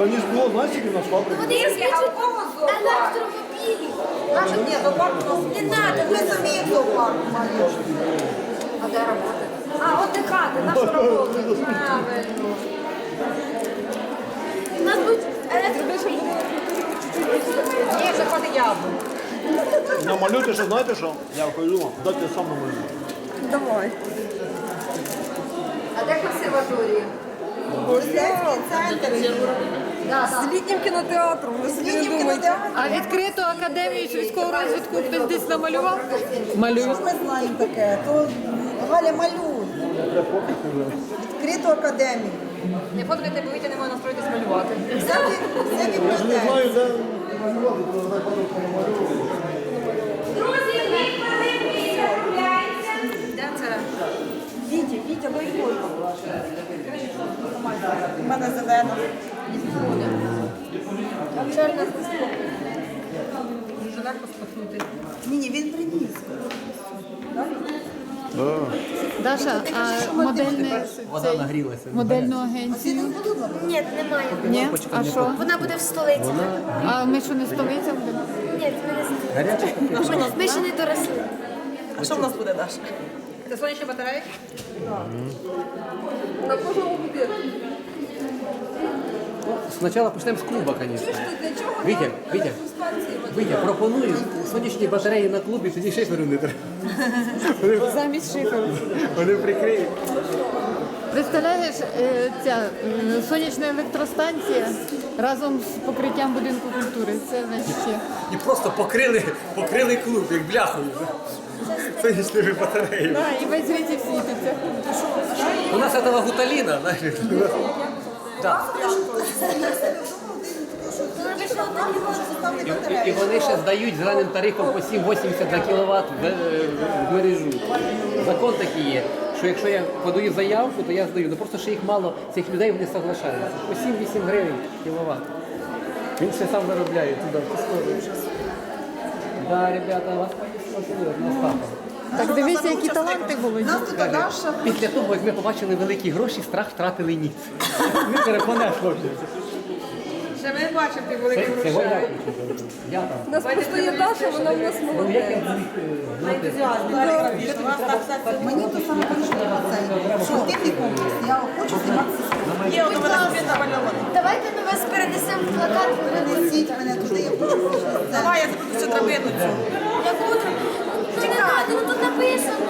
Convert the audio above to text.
раніше було, знаєш, скільки в нас фабрик? Вони розкажуть електромобілі. Ні, до парку нас Не надо. Ми самі парку маємо. А де робота? А, от хати, нашу роботу. Правильно. У нас будуть електромобілі. Ні, вже ходить яблук. Намалюйте, що знаєте що? Я кажу вам, дайте сам намалюю. Давай. А де консерваторія? З літнім кінотеатром. Ви собі не. А відкриту академію сільського розвитку хтось десь намалював? Малюю. Ми знаємо таке. То Галя малюй. Відкриту академію. Не фоткайте, бо Вітя не може настроїтись малювати. Це бі- Не бібліотека. знаю, де малювати, то давай потім намалюю. Друзі, ми хвилинки. Де це? Вітя, Вітя, дай фото. У мене зелено. Чорна Дуже легко. Ні, ні, він приніс. Даша, а модельне Вода нагрілася. модельну агенцію? Ні, немає. Ні? А що? Вона буде в столиці. А ми що не столиця будемо? Ні, ми не Гаряча Ми ще не доросли. А що в нас буде, Даша? Це сонячні батареї? Спочатку почнемо з клуба, звісно. Вітя, Вітя, Вітя, пропоную сонячні батареї на клубі, тоді шиферу не треба. Замість шиферу. Вони прикриють. Представляєш, е, ця м, сонячна електростанція разом з покриттям будинку культури. Це значить ще. І просто покрили, покрили клуб, як бляхою. Сонячними батареями. Да, і весь світі світиться. У нас этого гуталіна, знаєш. Да. І, і вони ще здають зеленим тарифом по 7,80 на кіловат в, е, мережу. Закон такий є, що якщо я подаю заявку, то я здаю. Ну просто ще їх мало, цих людей вони соглашаються. По 7-8 гривень кіловат. Він ще сам заробляє туди. Да, ребята, вас на стапа. Так дивіться, які таланти володіють. Нас тут Даша. Після того, як ми побачили великі гроші, страх втратили ніц. Ми перепонесло вже. Ще ми не бачимо тих великих це грошей. моя Я там. У нас просто є Даша, вона в нас Ну, їх, е? Мені то саме більше це. Що технікум? Я хочу займатися. Є, воно мене собі намальовано. Давайте ми вас перенесемо в плакат. Принесіть мене туди. Давай, я запитую цю драбину Написано.